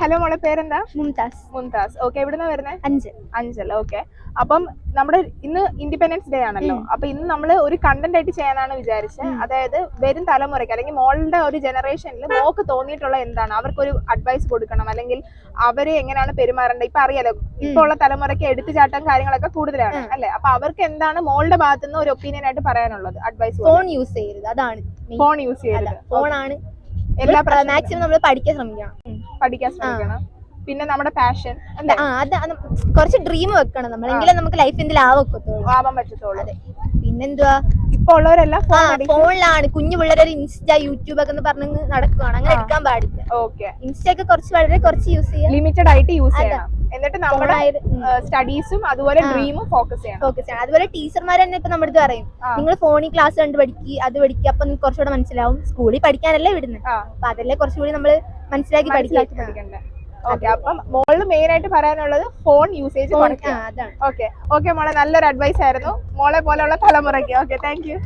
Hello മോളെ പേരെന്താ? Mumtaz. Mumtaz. Okay എവിടുന്ന വരുന്നത് അഞ്ച് അഞ്ചൽ ഓക്കെ അപ്പം നമ്മുടെ ഇന്ന് ഇൻഡിപെൻഡൻസ് ഡേ ആണല്ലോ. അപ്പൊ ഇന്ന് നമ്മൾ ഒരു കണ്ടന്റ് ആയിട്ട് ചെയ്യാനാണ് വിചാരിച്ചത് അതായത് വരും തലമുറയ്ക്ക് അല്ലെങ്കിൽ മോളുടെ ഒരു ജനറേഷനിൽ മോക്ക് തോന്നിയിട്ടുള്ള എന്താണ്? അവർക്ക് ഒരു അഡ്വൈസ് കൊടുക്കണം. അല്ലെങ്കിൽ അവരെ എങ്ങനെയാണ് പെരുമാറേണ്ടത്? ഇപ്പൊ അറിയാലോ ഇപ്പൊ ഉള്ള തലമുറയ്ക്ക് എടുത്തുചാട്ടം കാര്യങ്ങളൊക്കെ കൂടുതലാണ് അല്ലെ? അപ്പൊ അവർക്ക് എന്താണ് മോളുടെ ഭാഗത്തു നിന്ന് ഒരു ഒപ്പീനിയൻ ആയിട്ട് പറയാനുള്ളത് അഡ്വൈസ് ഫോൺ യൂസ് ചെയ്യരുത്. അതാണ് ഫോൺ യൂസ് ചെയ്യരുത്. ഫോണാണ് എല്ലാ മാക്സിമം നമ്മൾ പഠിക്കാൻ ശ്രമിക്കണം. പഠിക്കാൻ ശ്രമിക്കണം. പിന്നെ നമ്മുടെ പാഷൻ അത് കുറച്ച് ഡ്രീം വെക്കണം നമ്മളെങ്കിലും നമുക്ക് ലൈഫ് എന്തെങ്കിലും ആവാൻ പറ്റത്തുള്ളൂ. പിന്നെന്തുവാ? ഇപ്പൊ ഉള്ളവരെല്ലാം ഫോണിലാണ് കുഞ്ഞു പിള്ളേരെ ഇൻസ്റ്റ യൂട്യൂബ് ഒക്കെ പറഞ്ഞ് നടക്കുവാണ്. അങ്ങനെ. എടുക്കാൻ പാടില്ല. ഓക്കെ. ഇൻസ്റ്റ ഒക്കെ കുറച്ച് വളരെ കുറച്ച് യൂസ് ചെയ്യാം. ലിമിറ്റഡ് ആയിട്ട് യൂസ് ചെയ്യാം ചെയ്യണം. നമ്മുടെ സ്റ്റഡീസും അതുപോലെ. ഡ്രീമും ഫോക്കസ് ചെയ്യണം. ഫോക്കസ് ചെയ്യണം. അതുപോലെ ടീച്ചർമാർ തന്നെ ഇപ്പൊ നമ്മുടെ അടുത്ത് പറയും നിങ്ങൾ ഫോണിൽ ക്ലാസ് കണ്ട് പഠിക്കുക അത് പഠിക്കുക അപ്പൊ നിങ്ങൾക്ക് കുറച്ചുകൂടെ മനസ്സിലാവും. സ്കൂളിൽ പഠിക്കാനല്ലേ വിടുന്നത് അപ്പൊ അതല്ലേ കുറച്ചുകൂടി നമ്മൾ മനസ്സിലാക്കി ഓക്കെ അപ്പം മോൾ മെയിൻ ആയിട്ട് പറയാനുള്ളത് ഫോൺ യൂസേജ് ഓക്കെ ഓക്കെ മോളെ നല്ലൊരു അഡ്വൈസ് ആയിരുന്നു. മോളെ പോലെയുള്ള തലമുറയ്ക്ക്. Okay thank you